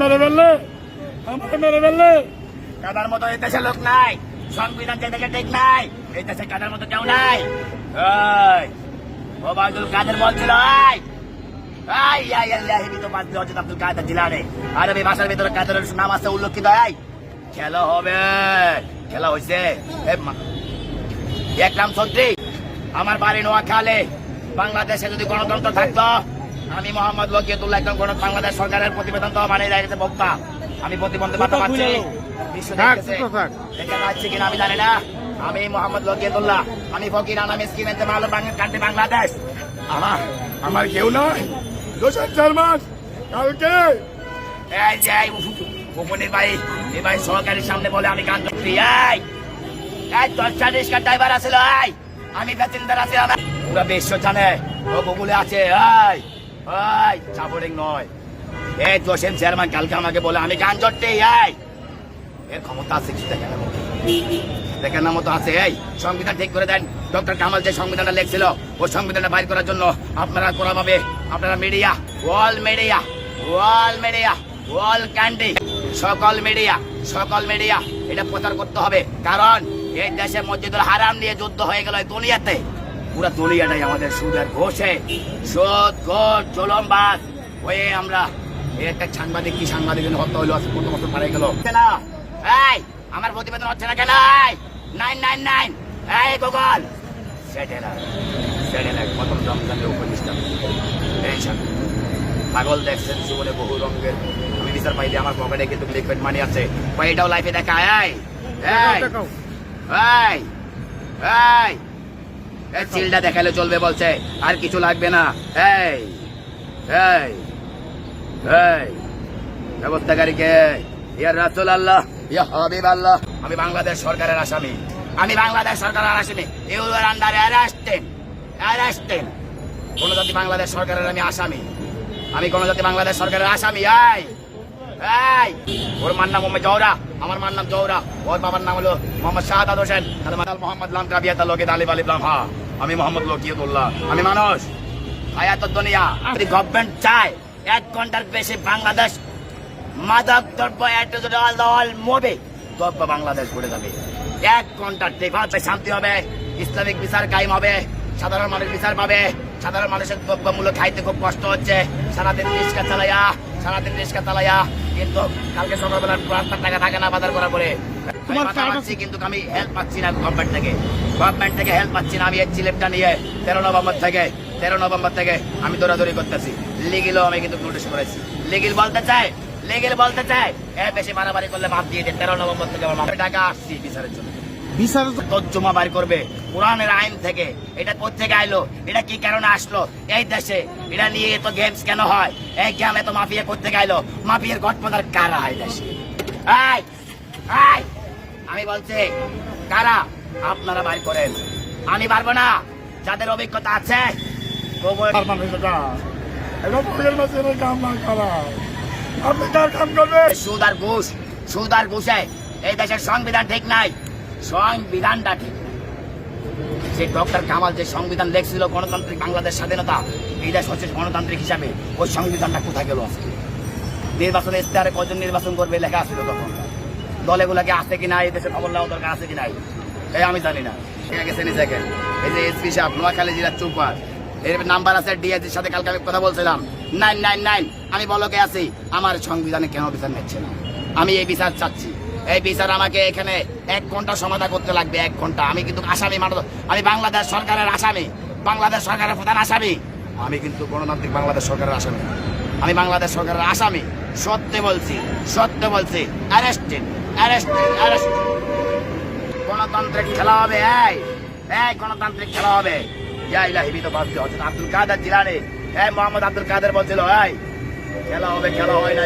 মেরে ফেললে? মেরে ফেললে? কাদার মতো এই দেশে লোক নাই। সংবিধান যে ঠিক নাই, এই দেশে কাদার মতো কেউ নাই। ওই ওবায়দুল কাদের বলছিল ভাষার ভিতরে নাম আছে উল্লেখিত খেলা হবে, খেলা চৌধুরী আমার বাড়ি বাংলাদেশে যদি গণতন্ত্র থাকতো আমি মোহাম্মদ লকিয়তুল্লাহ একদম গণ বাংলাদেশ সরকারের প্রতিবেদন তো বানিয়ে রেখেছে বক্তা। আমি প্রতিবন্ধী বার্তা পাচ্ছি। বিশ্ব। দেখতে পাচ্ছি কিনা আমি জানি না। আমি মোহাম্মদ লকিয়তুল্লাহ আমি ফকির আনাম স্কিম এতে মালুম কান্ট্রি বাংলাদেশ। আমার আমার কেউ নয়। দোষের চার মাস। কালকে। এই যে এই উপনের ভাই এই ভাই সহকারীর সামনে বলে আমি গান করছি এই এই দশটা রিক্সা ড্রাইভার আছে এই। আমি প্যাসেঞ্জার আছে পুরো বিশ্ব জানে। ও গুগলে আছে এই। এই চাপড়িং নয়। এই দোষের চেয়ারম্যান, কালকে আমাকে বলে, আমি গান জটতে এই! এর ক্ষমতা আছে কি দেখেন দেখেন না মতো আছে, এই, সংবিধান ঠিক করে দেন। ডক্টর কামাল যে সংবিধানটা লেখছিল, ও সংবিধানটা বাইর করার জন্য আপনারা করা পাবে। আপনারা media, wall media wall media, wall candy, সকল মিডিয়া সকল মিডিয়া, এটা প্রচার করতে হবে। কারণ, এই দেশে মসজিদুল হারাম নিয়ে যুদ্ধ হয়ে গেল দুনিয়াতে। পুরো দুনিয়াটাই আমাদের সুদের ঘোষে। সুদ ঘোষ জলমবাদ হয়ে আমরা। একটা সাংবাদিক কি সাংবাদিক হত্যা হইল আজকে কত বছর পারে গেল? না। এই আমার প্রতিবেদন হচ্ছে না কেন? Nine nine nine. এই গুগল। স্যাটেলাইট স্যাটেলাইট প্রথম রমজানের উপনিষ্ঠা টেনশন। পাগল দেখছেন জীবনে বহু রঙের। আমি বিচার পাইলে আমার পকেটে কিন্তু লিকুইড মানি আছে। এটাও লাইফে দেখা এই এই এই। চিলটা দেখালে চলবে বলছে, আর কিছু লাগবে না। এই এই এই, ব্যবস্থাকারীকে, ইয়া রাসূল আল্লাহ ইয়া হাবিব আল্লাহ আমি বাংলাদেশ সরকারের আসামি। আমি বাংলাদেশ সরকারের আসামি। You are under arrested arrested কোন জাতি বাংলাদেশ সরকারের আমি আসামি। আমি কোন জাতি বাংলাদেশ সরকারের আসামি, এই। ওর মার নাম মোহাম্মদ জওরা আমার মার নাম ওর বাবার নাম হলো মোহাম্মদ শাহাদ হোসেন মোহাম্মদ লাম আলিবলাম হা, আমি মোহাম্মদ আমি মানুষ। হায়াত দুনিয়া গভর্নমেন্ট চায়, এক ঘণ্টার বেশি বাংলাদেশ, মাদক দ্রব্য দ্রব্য বাংলাদেশ ঘুরে যাবে। এক ঘণ্টার দেখবে শান্তি হবে, ইসলামিক বিচার কায়েম হবে, সাধারণ মানুষ বিচার পাবে, সাধারণ মানুষের দ্রব্য মূল্য খাইতে খুব কষ্ট হচ্ছে, সারাদিন রিক্সা চালাইয়া সারাদিন রিক্সা চালাইয়া কিন্তু কালকে সকালবেলা রাস্তার টাকা থাকে না বাজার করার পরে। আমি তোমার মাথা টাকা- মারছি কিন্তু আমি হেল্প পাচ্ছি না গভর্নমেন্ট থেকে। গভর্নমেন্ট থেকে হেল্প পাচ্ছি না আমি এই চিলেপটা নিয়ে তেরো নভেম্বর থেকে তেরো নভেম্বর থেকে আমি দৌড়াদৌড়ি করতেছি। লিগিলও আমি কিন্তু নোটিশ করেছি। লিগিল বলতে চাই লিগিল বলতে চাই এ বেশি মারামারি করলে বাদ দিয়ে দেয় তেরো নভেম্বর থেকে আমার টাকা আসছি বিচারের জন্য। বিচার তর্জমা বাইর করবে কোরআনের আইন থেকে। এটা কোথেকে আইলো? এটা কি কারণে আসলো? এই দেশে এটা নিয়ে এত গেমস কেন হয়? এই গেম এত মাফিয়া কোথেকে আইলো? মাফিয়ার গঠপদার কারা হয় দেশে? আমি বলছি কারা? আপনারা বাইর করেন। আমি পারব না। যাদের অভিজ্ঞতা আছে সুদ আর ঘুষ সুদ আর ঘুষে। এই দেশের সংবিধান ঠিক নাই। সংবিধানটা ঠিক। যে ডক্টর কামাল যে সংবিধান লেখছিল গণতান্ত্রিক বাংলাদেশ স্বাধীনতা, এই দেশ হচ্ছে গণতান্ত্রিক হিসাবে, ওই সংবিধানটা কোথায় গেল? আজকে নির্বাচনে ইস্তাহারে কজন নির্বাচন করবে লেখা আছিল তখন। দলেগুলাকে আছে কি নাই, এই দেশে খবর নেওয়া দরকার আছে কি নাই এই আমি জানি না। এই যে এসপি সাহেব, নোয়াখালী জেলার চৌপার এর নাম্বার আছে ডিএসির সাথে কালকে আমি কথা বলছিলাম। নাইন নাইন নাইন, আমি বলকে আছি, আমার সংবিধানে কেন বিচার নিচ্ছে না? আমি এই বিচার চাচ্ছি। এই বিচার আমাকে এখানে এক ঘণ্টা সমাধা করতে লাগবে, এক ঘণ্টা। আমি কিন্তু আসামি মানব আমি বাংলাদেশ সরকারের আসামি। বাংলাদেশ সরকারের প্রধান আসামি। আমি কিন্তু গণতান্ত্রিক বাংলাদেশ সরকারের আসামি। আমি বাংলাদেশ সরকারের আসামি। সত্যি বলছি, সত্য বলছি। গণতান্ত্রিক খেলা হবে, এই এই গণতান্ত্রিক খেলা হবে। আব্দুল কাদের জিলানী। এই মোহাম্মদ আব্দুল কাদের বলছিল, এই, খেলা হবে, খেলা হয় না